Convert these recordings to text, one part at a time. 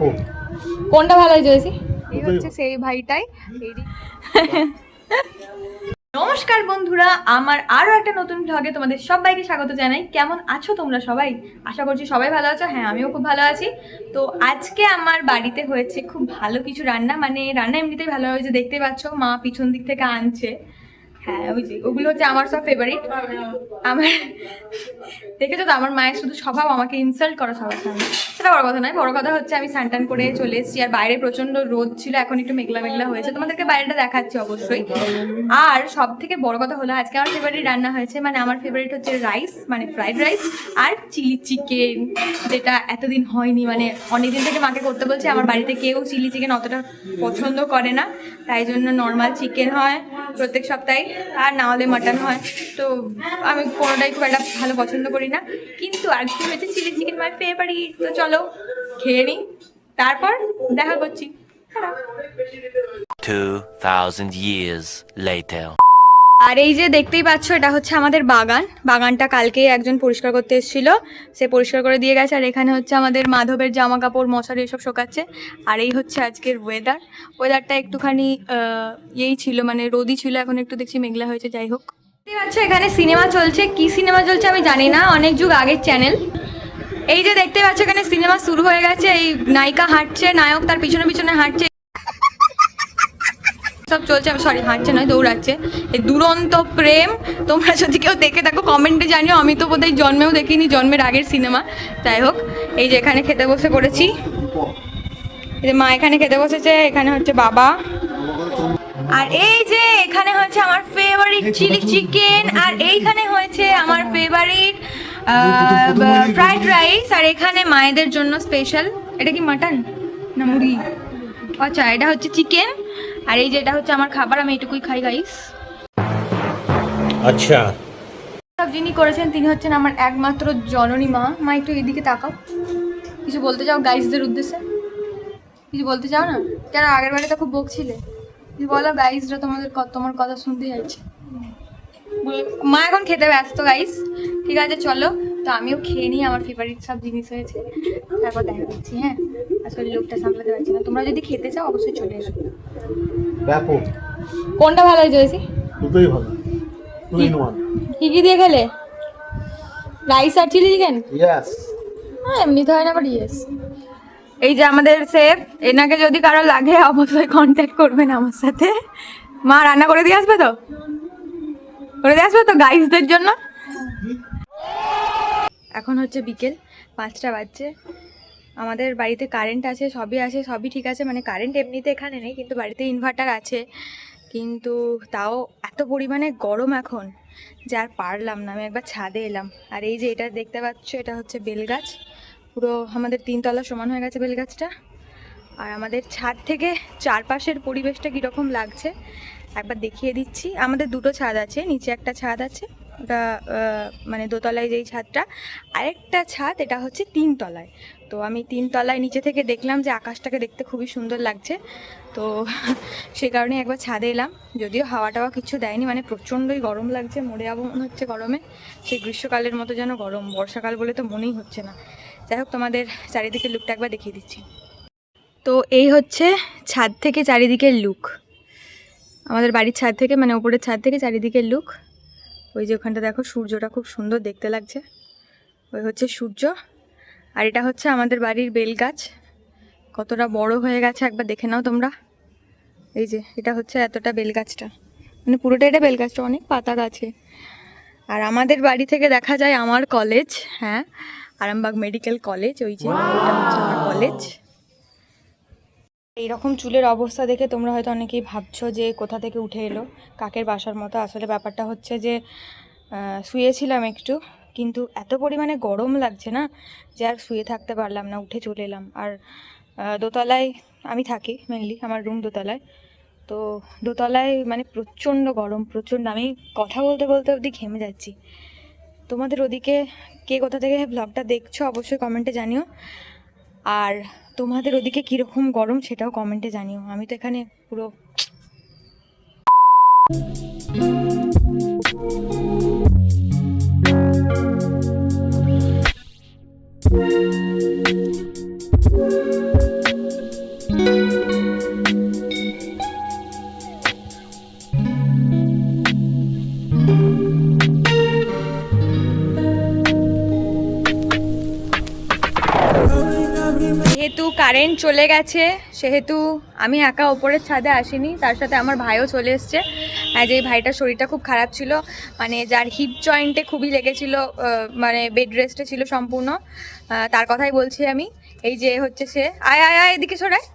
ব্যাপক কোনটা ভালো হয়েছে বেশি এই হচ্ছে সেই ভাইটাই নমস্কার বন্ধুরা আমার আরও একটা নতুন ভ্লগে তোমাদের সবাইকে স্বাগত জানাই। কেমন আছো তোমরা সবাই? আশা করছি সবাই ভালো আছো। হ্যাঁ আমিও খুব ভালো আছি। তো আজকে আমার বাড়িতে হয়েছে খুব ভালো কিছু রান্না। মানে রান্না এমনিতেই ভালো হয়েছে দেখতেই পাচ্ছ মা পিছন দিক থেকে আনছে। হ্যাঁ ওই যে, ওগুলো হচ্ছে আমার সব ফেভারিট আমার, দেখেছ তো, আমার মায়ের শুধু স্বভাব, আমাকে ইনসাল্ট করা সবার সামনে সেটা বড় কথা নয়, বড় কথা হচ্ছে আমি স্নান করে চলে এসেছি, আর বাইরে প্রচণ্ড রোদ ছিল, এখন একটু মেঘলা মেঘলা হয়েছে। তোমাদেরকে বাইরেটা দেখাচ্ছি অবশ্যই। আর সব থেকে বড় কথা হলো, আজকে আমার ফেভারিট রান্না হয়েছে মানে আমার ফেভারিট হচ্ছে রাইস মানে ফ্রাইড রাইস আর চিলি চিকেন যেটা এতদিন হয়নি মানে অনেকদিন থেকে মাকে করতে বলছে, আমার বাড়িতে কেউ চিলি চিকেন অতটা পছন্দ করে না, তাই জন্য নর্মাল চিকেন হয়। প্রত্যেক সপ্তাহে, আর না হলে মাটন হয়। তো আমি কোনোটাই খুব একটা ভালো পছন্দ করি না। কিন্তু আজকে হয়েছে চিলি চিকেন মাই ফেভারিট তো চলো, খেয়ে নিই। তারপর দেখা করছি। টাটা। 2000 years later. আর এই যে দেখতেই পাচ্ছ, এটা হচ্ছে আমাদের বাগান। বাগানটা কালকেই একজন পরিষ্কার করতে এসেছিল। সে পরিষ্কার করে দিয়ে গেছে, আর এখানে হচ্ছে আমাদের মাধবের জামা কাপড় মশারি এসব শোকাচ্ছে। আর এই হচ্ছে আজকের ওয়েদার ওয়েদারটা একটুখানি ইয়েই ছিল মানে রোদই ছিল, এখন একটু দেখছি মেঘলা হয়েছে, যাই হোক। দেখতেই পাচ্ছ, এখানে সিনেমা চলছে। কি সিনেমা চলছে আমি জানি না, অনেক যুগ আগের চ্যানেল এই যে দেখতে পাচ্ছ, এখানে সিনেমা শুরু হয়ে গেছে, এই নায়িকা হাঁটছে, নায়ক তার পিছনে পিছনে হাঁটছে সব চলছে সরি হাঁটছে নয়, দৌড়াচ্ছে। এই দুরন্ত প্রেম। তোমরা যদি কেউ দেখে থাকো কমেন্টে জানিও। আমি তো বোধহয় জন্মেও দেখিনি, জন্মের আগের সিনেমা। যাই হোক, এই যে এখানে খেতে বসে পড়েছি। এই যে মা এখানে খেতে বসেছে, এখানে হচ্ছে বাবা। আর এই যে এখানে হচ্ছে আমার ফেভারিট চিলি চিকেন আর এইখানে হয়েছে আমার ফেভারিট ফ্রাইড রাইস আর এখানে মায়েদের জন্য স্পেশাল এটা কি মাটন না মুরগি? আচ্ছা এটা হচ্ছে চিকেন আর এই যে এটা হচ্ছে আমার খাবার আমি এটুকুই খাই গাইস আচ্ছা। সব যিনি করেছেন তিনি হচ্ছেন আমার একমাত্র জননী মা। মা একটু এদিকে তাকাও। কিছু বলতে চাও গাইসদের উদ্দেশ্যে? কিছু বলতে চাও না? কেন আগের বারে তো খুব বকছিলে? কিছু বলো গাইসরা তোমাদের তোমার কথা শুনতে চাইছে। মা এখন খেতে ব্যস্ত গাইস ঠিক আছে চলো। তো আমিও খেয়ে নিই আমার ফেভারিট সব জিনিস হয়েছে। তারপর দেখা দিচ্ছি হ্যাঁ? আসলে লোকটা সামলাতে পারছি না। তোমরা যদি খেতে চাও অবশ্যই চলে এসো। ব্যাপক। কোনটা ভালো হয়েছে বেশি দুটোই ভালো। টু ইন ওয়ান কি কি দিয়ে খেলে? রাইস আর চিলি চিকেন ইয়েস হ্যাঁ এমনি তো হয় না বাট ইয়েস এই যে আমাদের সেফ এনাকে যদি কারও লাগে অবশ্যই কন্ট্যাক্ট করবেন আমার সাথে। মা রান্না করে দিয়ে আসবে তো? করে দিয়ে আসবে তো গাইসদের জন্য? এখন হচ্ছে বিকেল, পাঁচটা বাজছে। আমাদের বাড়িতে কারেন্ট আছে, সবই আছে, সবই ঠিক আছে। মানে কারেন্ট এমনিতে এখানে নেই, কিন্তু বাড়িতে ইনভার্টার আছে। কিন্তু তাও এত পরিমাণে গরম এখন যে আর পারলাম না। আমি একবার ছাদে এলাম। আর এই যে এটা দেখতে পাচ্ছ, এটা হচ্ছে বেলগাছ। পুরো আমাদের তিনতলা সমান হয়ে গেছে বেলগাছটা। আর আমাদের ছাদ থেকে চারপাশের পরিবেশটা কীরকম লাগছে, একবার দেখিয়ে দিচ্ছি। আমাদের দুটো ছাদ আছে, নিচে একটা ছাদ আছে। ওটা মানে দোতলায় যেই ছাদটা, আরেকটা ছাদ, এটা হচ্ছে তিনতলায়। তো আমি তিনতলায় নিচে থেকে দেখলাম যে আকাশটাকে দেখতে খুবই সুন্দর লাগছে। তো সে কারণে একবার ছাদে এলাম। যদিও হাওয়া টাওয়া কিছু দেয়নি মানে প্রচণ্ডই গরম লাগছে, মরে যাব মনে হচ্ছে গরমে। সেই গ্রীষ্মকালের মতো যেন গরম, বর্ষাকাল বলে তো মনেই হচ্ছে না। যাই হোক, তোমাদের চারিদিকে লুকটা একবার দেখিয়ে দিচ্ছি। তো এই হচ্ছে ছাদ থেকে চারিদিকের লুক আমাদের বাড়ির ছাদ থেকে মানে ওপরের ছাদ থেকে চারিদিকের লুক ওই যে ওখানটা দেখো, সূর্যটা খুব সুন্দর দেখতে লাগছে। ওই হচ্ছে সূর্য, আর এটা হচ্ছে আমাদের বাড়ির বেলগাছ। কতটা বড় হয়ে গেছে একবার দেখে নাও তোমরা। এই যে, এটা হচ্ছে এতটা বেলগাছটা। মানে পুরোটা এটা বেলগাছটা, অনেক পাতা গাছে। আর আমাদের বাড়ি থেকে দেখা যায় আমার কলেজ হ্যাঁ আরামবাগ মেডিকেল কলেজ, ওই যে, এটা হচ্ছে আমার কলেজ। এইরকম চুলের অবস্থা দেখে তোমরা হয়তো অনেকেই ভাবছ যে কোথা থেকে উঠে এলো, কাকের বাসার মতো। আসলে ব্যাপারটা হচ্ছে যে শুয়েছিলাম একটু, কিন্তু এত পরিমাণে গরম লাগছে না যে আর শুয়ে থাকতে পারলাম না, উঠে চলে এলাম। আর দোতলায় আমি থাকি মেনলি আমার রুম দোতলায়। তো দোতলায় মানে প্রচণ্ড গরম, প্রচণ্ড, আমি কথা বলতে বলতে অবধি ঘেমে যাচ্ছি। তোমাদের ওদিকে কে কোথা থেকে ব্লগটা দেখছ অবশ্যই কমেন্টে জানিও। আর তোমাদের ওদিকে কীরকম গরম সেটাও কমেন্টে জানিও। আমি তো এখানে পুরো যেহেতু কারেন্ট চলে গেছে সেহেতু আমি একা ওপরের ছাদে আসিনি তার সাথে আমার ভাইও চলে এসছে। যে ভাইটার শরীরটা খুব খারাপ ছিল মানে যার হিপ জয়েন্টে খুবই লেগেছিল মানে বেড রেস্টে ছিল সম্পূর্ণ তার কথাই বলছি আমি। এই যে হচ্ছে সে আয় আয় আয় এদিকে সরায়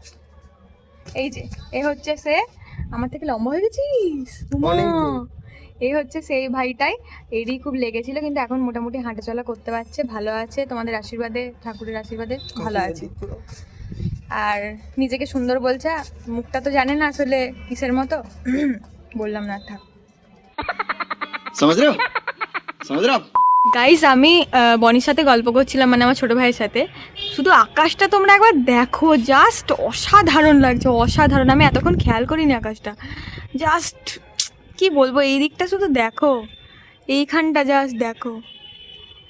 এই যে এ হচ্ছে সে আমার থেকে লম্বা হয়ে গেছিস। এই হচ্ছে সেই ভাইটাই। এরই খুব লেগেছিল কিন্তু এখন মোটামুটি হাঁটাচলা করতে পারছে ভালো আছে। তোমাদের আশীর্বাদে ঠাকুরের আশীর্বাদে ভালো আছে। আর নিজেকে সুন্দর বলছে মুখটা তো জানে না আসলে কিসের মতো। বললাম না থাক। গাইজ আমি বনির সাথে গল্প করছিলাম মানে আমার ছোট ভাইয়ের সাথে। শুধু আকাশটা তোমরা একবার দেখো জাস্ট অসাধারণ লাগছে অসাধারণ। আমি এতক্ষণ খেয়াল করিনি আকাশটা। জাস্ট কি বলব, এই দিকটা শুধু দেখো। এইখানটা জাস্ট দেখো।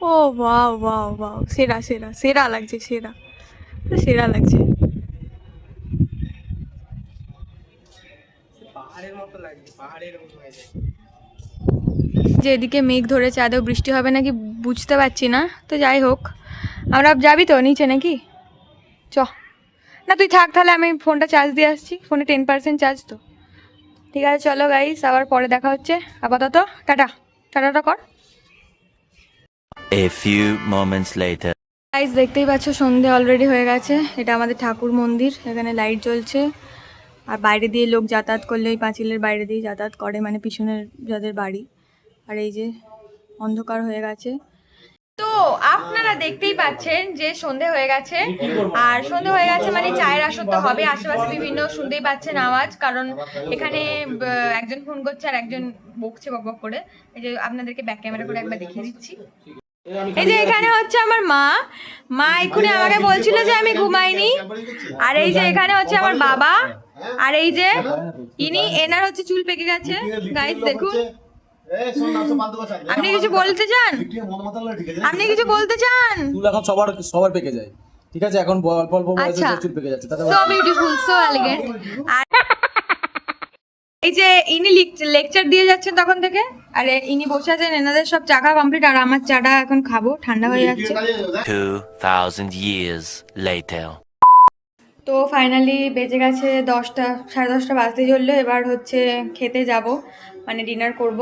ও বাও বাও বাও সেরা সেরা সেরা লাগছে, সেরা। সেরা লাগছে। যে এদিকে মেঘ ধরেছে, আদৌ বৃষ্টি হবে নাকি বুঝতে পারছি না। তো যাই হোক, আমরা যাবি তো নিচে নাকি? চ। না, তুই থাক, তাহলে আমি ফোনটা চার্জ দিয়ে আসছি। ফোনে টেন পার্সেন্ট চার্জ তো। ঠিক আছে চলো গাইস আবার পরে দেখা হচ্ছে। আপাতত টাটা। টাটাটা কর। A few moments later. Guys দেখতেই পাচ্ছ সন্ধে অলরেডি হয়ে গেছে। এটা আমাদের ঠাকুর মন্দির এখানে লাইট জ্বলছে। আর বাইরে দিয়ে লোক যাতায়াত করলে ওই পাঁচিলের বাইরে দিয়ে যাতায়াত করে মানে পিছনের যাদের বাড়ি। আর এই যে অন্ধকার হয়ে গেছে। তো আপনারা দেখতেই পাচ্ছেন যে সন্ধে হয়ে গেছে। আর সন্ধে হয়ে গেছে মানে চায়ের আসর তো হবে আশেপাশে বিভিন্ন শুনতেই পাচ্ছেন আওয়াজ কারণ এখানে একজন ফোন করছে আর একজন বকছে বক বক করে। এই যে আপনাদেরকে ব্যাক ক্যামেরা করে একবার দেখিয়ে দিচ্ছি। এই যে এখানে হচ্ছে আমার মা। মা এক্ষুনি আমাকে বলছিল যে আমি ঘুমাইনি। আর এই যে এখানে হচ্ছে আমার বাবা। আর এই যে ইনি এনার হচ্ছে চুল পেকে গেছে। গাইস দেখুন। আপনি কিছু বলতে চান? আপনি কিছু বলতে চান? চুল এখন সবার সবার পেকে যায়। ঠিক আছে এখন অল্প অল্প বয়সে আচ্ছা। চুল পেকে যাচ্ছে সো বিউটিফুল সো এলিগেন্ট আর এই যে ইনি লেকচার দিয়ে যাচ্ছেন তখন থেকে? আর ইনি বসে আছেন এনাদের সব চাকা কমপ্লিট আর আমার চাটা এখন খাব ঠান্ডা হয়ে যাচ্ছে। 2,000 years later. তো ফাইনালি বেজে গেছে দশটা সাড়ে দশটা বাজতে চলল এবার হচ্ছে খেতে যাব মানে ডিনার করব।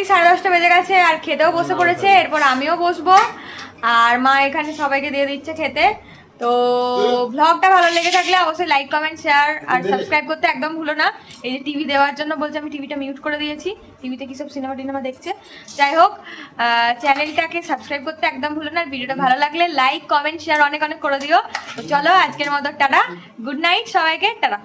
ফাইনালি সাড়ে দশটা বেজে গেছে আর খেতেও বসে পড়েছে এরপর আমিও বসবো। আর মা এখানে সবাইকে দিয়ে দিচ্ছে খেতে। তো ভ্লগটা ভালো লেগে থাকলে অবশ্যই লাইক কমেন্ট শেয়ার আর সাবস্ক্রাইব করতে একদম ভুলো না। এই যে টিভি দেওয়ার জন্য বলছে আমি টিভিটা মিউট করে দিয়েছি। টিভিতে কী সব সিনেমা টিনেমা দেখছে? যাই হোক চ্যানেলটাকে সাবস্ক্রাইব করতে একদম ভুলো না। আর ভিডিওটা ভালো লাগলে লাইক কমেন্ট শেয়ার অনেক অনেক করে দিও। তো চলো আজকের মতো টাটা। গুড নাইট সবাইকে টাটা।